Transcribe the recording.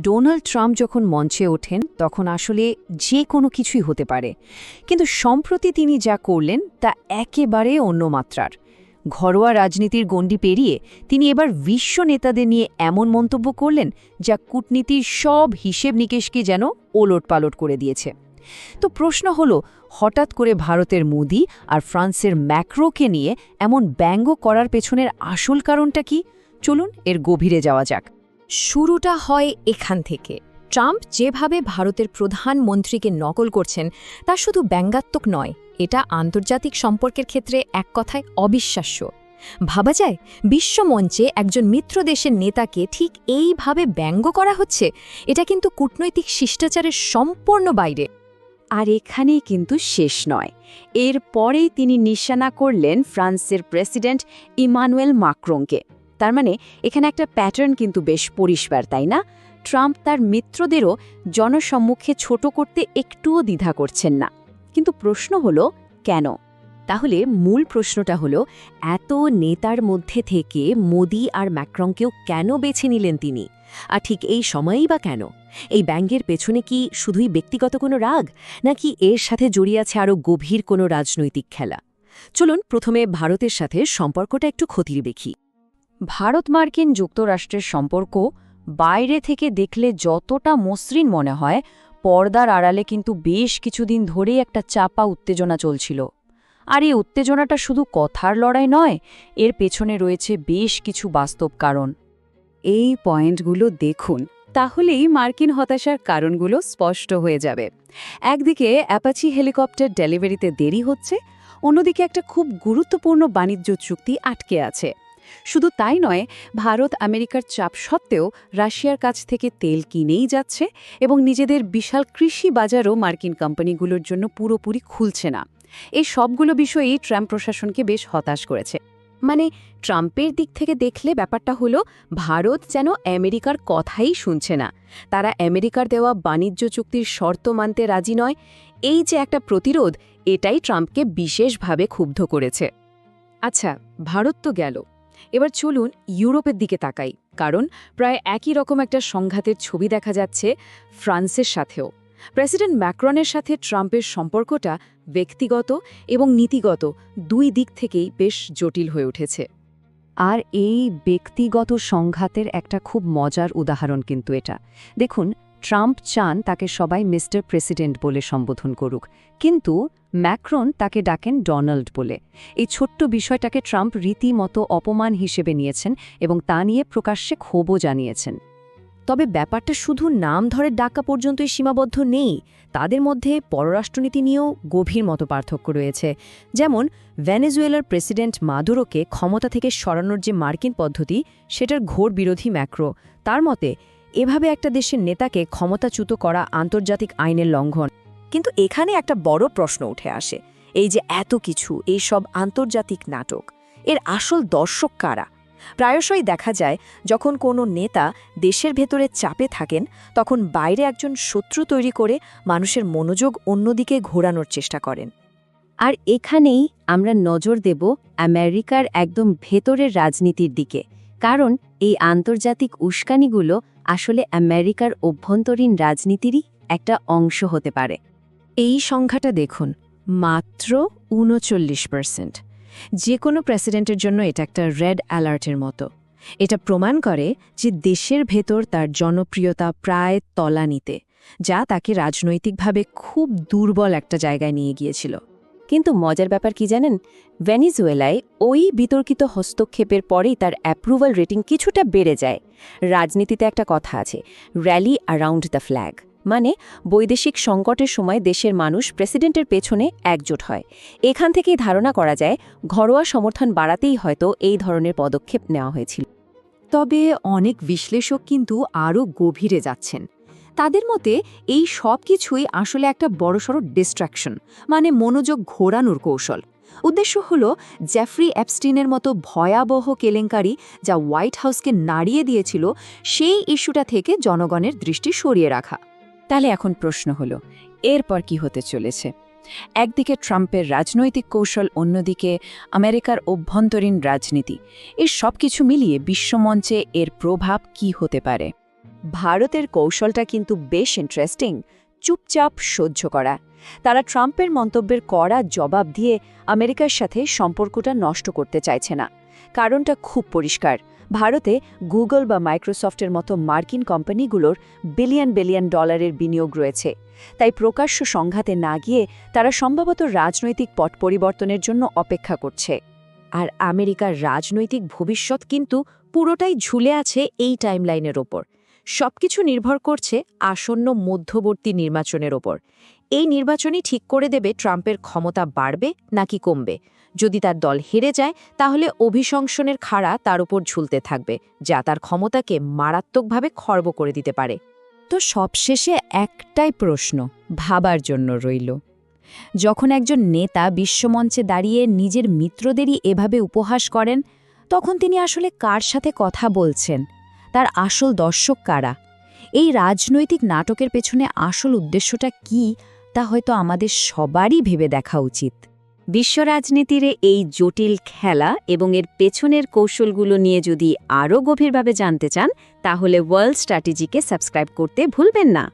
Donald Trump যখন মঞ্চে ওঠেন, তখন আসলে যে কোনো কিছুই হতে পারে। কিন্তু সম্প্রতি তিনি যা করলেন, তা একেবারে অন্য মাত্রার। ঘরোয়া রাজনীতির গণ্ডি পেরিয়ে তিনি এবার বিশ্ব নেতাদের নিয়ে এমন মন্তব্য করলেন, যা কূটনীতির সব হিসেব নিকেশকে যেন ওলট পালট করে দিয়েছে। তো প্রশ্ন হল, হঠাৎ করে ভারতের মোদি আর ফ্রান্সের ম্যাক্রোকে নিয়ে এমন ব্যঙ্গ করার পেছনের আসল কারণটা কি? চলুন এর গভীরে যাওয়া যাক। শুরুটা হয় এখান থেকে। ট্রাম্প যেভাবে ভারতের প্রধানমন্ত্রীকে নকল করছেন, তা শুধু ব্যঙ্গাত্মক নয়, এটা আন্তর্জাতিক সম্পর্কের ক্ষেত্রে এক কথায় অবিশ্বাস্য। ভাবা যায়, বিশ্বমঞ্চে একজন মিত্র দেশের নেতাকে ঠিক এইভাবে ব্যঙ্গ করা হচ্ছে, এটা কিন্তু কূটনৈতিক শিষ্টাচারের সম্পূর্ণ বাইরে। আর এখানেই কিন্তু শেষ নয়। এর পরেই তিনি নিশানা করলেন ফ্রান্সের প্রেসিডেন্ট ইমানুয়েল মাক্রোংকে তার মানে এখানে একটা প্যাটার্ন কিন্তু বেশ পরিষ্কার, তাই না? ট্রাম্প তার মিত্রদেরও জনসম্মুখে ছোট করতে একটুও দ্বিধা করছেন না। কিন্তু প্রশ্ন হলো, কেন? তাহলে মূল প্রশ্নটা হলো, এত নেতার মধ্যে থেকে মোদি আর ম্যাক্রংকেও কেন বেছে নিলেন তিনি? আর ঠিক এই সময়েই বা কেন? এই ব্যাঙ্গের পেছনে কি শুধুই ব্যক্তিগত কোনো রাগ? নাকি এর সাথে জড়িয়ে আছে আরও গভীর কোনো রাজনৈতিক খেলা? চলুন প্রথমে ভারতের সাথে সম্পর্কটা একটু খতিয়ে দেখি। ভারত মার্কিন যুক্তরাষ্ট্রের সম্পর্ক বাইরে থেকে দেখলে যতটা মসৃণ মনে হয়, পর্দার আড়ালে কিন্তু বেশ কিছুদিন ধরেই একটা চাপা উত্তেজনা চলছিল। আর এই উত্তেজনাটা শুধু কথার লড়াই নয়, এর পেছনে রয়েছে বেশ কিছু বাস্তব কারণ। এই পয়েন্টগুলো দেখুন, তাহলেই মার্কিন হতাশার কারণগুলো স্পষ্ট হয়ে যাবে। একদিকে অ্যাপাচি হেলিকপ্টার ডেলিভারিতে দেরি হচ্ছে, অন্যদিকে একটা খুব গুরুত্বপূর্ণ বাণিজ্য চুক্তি আটকে আছে। শুধু তাই নয়, ভারত আমেরিকার চাপ সত্ত্বেও রাশিয়ার কাছ থেকে তেল কিনেই যাচ্ছে এবং নিজেদের বিশাল কৃষি বাজারও মার্কিন কোম্পানিগুলোর জন্য পুরোপুরি খুলছে না। এই সবগুলো বিষয়েই ট্রাম্প প্রশাসনকে বেশ হতাশ করেছে। মানে ট্রাম্পের দিক থেকে দেখলে ব্যাপারটা হলো, ভারত যেন আমেরিকার কথাই শুনছে না। তারা আমেরিকার দেওয়া বাণিজ্য চুক্তির শর্ত মানতে রাজি নয়। এই যে একটা প্রতিরোধ, এটাই ট্রাম্পকে বিশেষভাবে ক্ষুব্ধ করেছে। আচ্ছা ভারত তো গেল। এবার চলুন ইউরোপের দিকে তাকাই, কারণ প্রায় একই রকম একটা সংঘাতের ছবি দেখা যাচ্ছে ফ্রান্সের সাথেও। প্রেসিডেন্ট ম্যাক্রনের সাথে ট্রাম্পের সম্পর্কটা ব্যক্তিগত এবং নীতিগত দুই দিক থেকেই বেশ জটিল হয়ে উঠেছে। আর এই ব্যক্তিগত সংঘাতের একটা খুব মজার উদাহরণ কিন্তু এটা। দেখুন ট্রাম্প চান তাকে সবাই মিস্টার প্রেসিডেন্ট বলে সম্বোধন করুক। কিন্তু ম্যাক্রন তাকে ডাকেন ডোনাল্ড বলে। এই ছোট্ট বিষয়টাকে ট্রাম্প রীতিমতো অপমান হিসেবে নিয়েছেন এবং তা নিয়ে প্রকাশ্যে ক্ষোভও জানিয়েছেন। তবে ব্যাপারটা শুধু নাম ধরে ডাকা পর্যন্তই সীমাবদ্ধ নেই। তাদের মধ্যে পররাষ্ট্রনীতি নিয়েও গভীর মতো পার্থক্য রয়েছে। যেমন, ভেনেজুয়েলার প্রেসিডেন্ট মাদুরোকে ক্ষমতা থেকে সরানোর যে মার্কিন পদ্ধতি, সেটার ঘোর বিরোধী ম্যাক্রো। তার মতে এভাবে একটা দেশের নেতাকে ক্ষমতাচ্যুত করা আন্তর্জাতিক আইনের লঙ্ঘন। কিন্তু এখানে একটা বড় প্রশ্ন উঠে আসে, এই যে এত কিছু, এই সব আন্তর্জাতিক নাটক, এর আসল দর্শক কারা? প্রায়শই দেখা যায়, যখন কোনো নেতা দেশের ভেতরে চাপে থাকেন, তখন বাইরে একজন শত্রু তৈরি করে মানুষের মনোযোগ অন্যদিকে ঘোরানোর চেষ্টা করেন। আর এখানেই আমরা নজর দেব আমেরিকার একদম ভেতরের রাজনীতির দিকে, কারণ এই আন্তর্জাতিক উস্কানিগুলো আসলে আমেরিকার অভ্যন্তরীণ রাজনীতিরই একটা অংশ হতে পারে। এই সংখ্যাটা দেখুন, মাত্র উনচল্লিশ পার্সেন্ট যে কোনো প্রেসিডেন্টের জন্য এটা একটা রেড অ্যালার্টের মতো। এটা প্রমাণ করে যে দেশের ভেতর তার জনপ্রিয়তা প্রায় তলানিতে, যা তাকে রাজনৈতিকভাবে খুব দুর্বল একটা জায়গায় নিয়ে গিয়েছিল। কিন্তু মজার ব্যাপার কি জানেন? ভেনিজুয়েলায় ওই বিতর্কিত হস্তক্ষেপের পরেই তার অ্যাপ্রুভাল রেটিং কিছুটা বেড়ে যায়। রাজনীতিতে একটা কথা আছে র্যালি অ্যারাউন্ড দ্য ফ্ল্যাগ মানে বৈদেশিক সংকটের সময় দেশের মানুষ প্রেসিডেন্টের পেছনে একজোট হয়। এখান থেকেই ধারণা করা যায়, ঘরোয়া সমর্থন বাড়াতেই হয়তো এই ধরনের পদক্ষেপ নেওয়া হয়েছিল। তবে অনেক বিশ্লেষক কিন্তু আরও গভীরে যাচ্ছেন। তাদের মতে, এই সব কিছুই আসলে একটা বড়সড় ডিস্ট্র্যাকশন মানে মনোযোগ ঘোরানোর কৌশল। উদ্দেশ্য হল জ্যাফ্রি অ্যাপস্টিনের মতো ভয়াবহ কেলেঙ্কারি যা হোয়াইট হাউসকে নাড়িয়ে দিয়েছিল সেই ইস্যুটা থেকে জনগণের দৃষ্টি সরিয়ে রাখা। তাহলে এখন প্রশ্ন হল, এরপর কি হতে চলেছে? একদিকে ট্রাম্পের রাজনৈতিক কৌশল, অন্যদিকে আমেরিকার অভ্যন্তরীণ রাজনীতি। এর সব কিছু মিলিয়ে বিশ্বমঞ্চে এর প্রভাব কি হতে পারে? ভারতের কৌশলটা কিন্তু বেশ ইন্টারেস্টিং চুপচাপ সহ্য করা। তারা ট্রাম্পের মন্তব্যের কড়া জবাব দিয়ে আমেরিকার সাথে সম্পর্কটা নষ্ট করতে চাইছে না। কারণটা খুব পরিষ্কার। ভারতে গুগল বা মাইক্রোসফটের মতো মার্কিন কোম্পানিগুলোর বিলিয়ন বিলিয়ন ডলারের বিনিয়োগ রয়েছে। তাই প্রকাশ্য সংঘাতে না গিয়ে তারা সম্ভবত রাজনৈতিক পট পরিবর্তনের জন্য অপেক্ষা করছে। আর আমেরিকার রাজনৈতিক ভবিষ্যৎ কিন্তু পুরোটাই ঝুলে আছে এই টাইমলাইনের ওপর। সবকিছু নির্ভর করছে আসন্ন মধ্যবর্তী নির্বাচনের ওপর। এই নির্বাচনই ঠিক করে দেবে ট্রাম্পের ক্ষমতা বাড়বে নাকি কমবে। যদি তার দল হেরে যায়, তাহলে অভিশংসনের খাড়া তার উপর ঝুলতে থাকবে, যা তার ক্ষমতাকে মারাত্মকভাবে খর্ব করে দিতে পারে। তো সবশেষে একটাই প্রশ্ন ভাবার জন্য রইল। যখন একজন নেতা বিশ্বমঞ্চে দাঁড়িয়ে নিজের মিত্রদেরই এভাবে উপহাস করেন, তখন তিনি আসলে কার সাথে কথা বলছেন? তার আসল দর্শক কারা? এই রাজনৈতিক নাটকের পেছনে আসল উদ্দেশ্যটা কি, তা হয়তো আমাদের সবারই ভেবে দেখা উচিত। বিশ্ব রাজনীতির এই জটিল খেলা এবং এর পেছনের কৌশলগুলো নিয়ে যদি আরও গভীরভাবে জানতে চান, তাহলে ওয়ার্ল্ড স্ট্র্যাটেজিকে সাবস্ক্রাইব করতে ভুলবেন না।